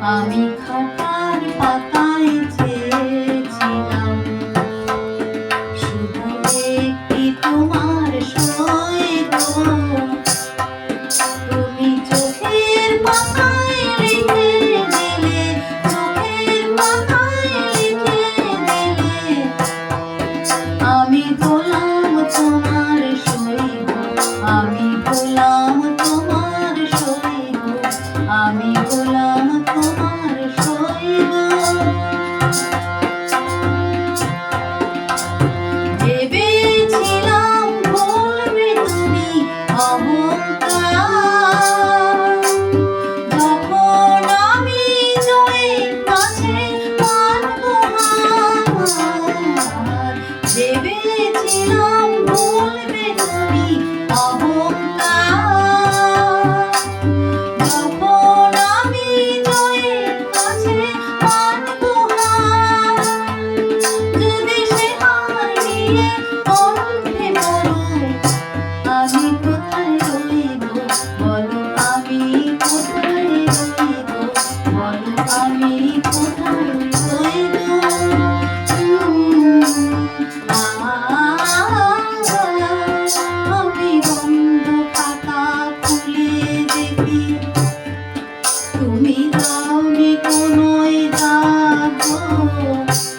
আমি খাতার পাতায় চেয়েছিলাম। শুধু তোমার সই তুমি চোখের পাতায় রেখে দিলে, চোখের পাতায় আমি গোলাম তোমার সই আমি আমি গোলাম Thank you.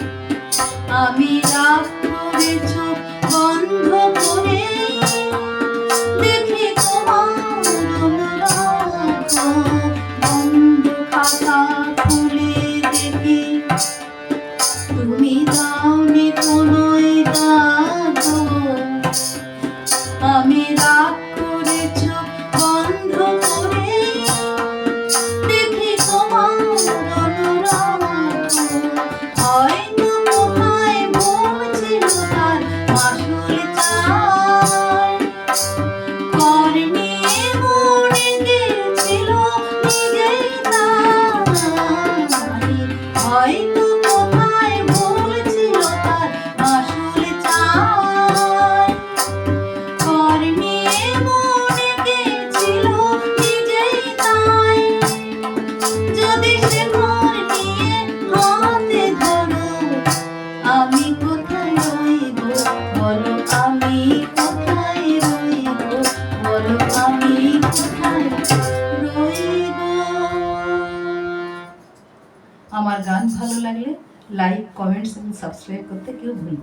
हमार गान भलो लगले लाइक कमेंट्स और सबसक्राइब करते क्यों भूलें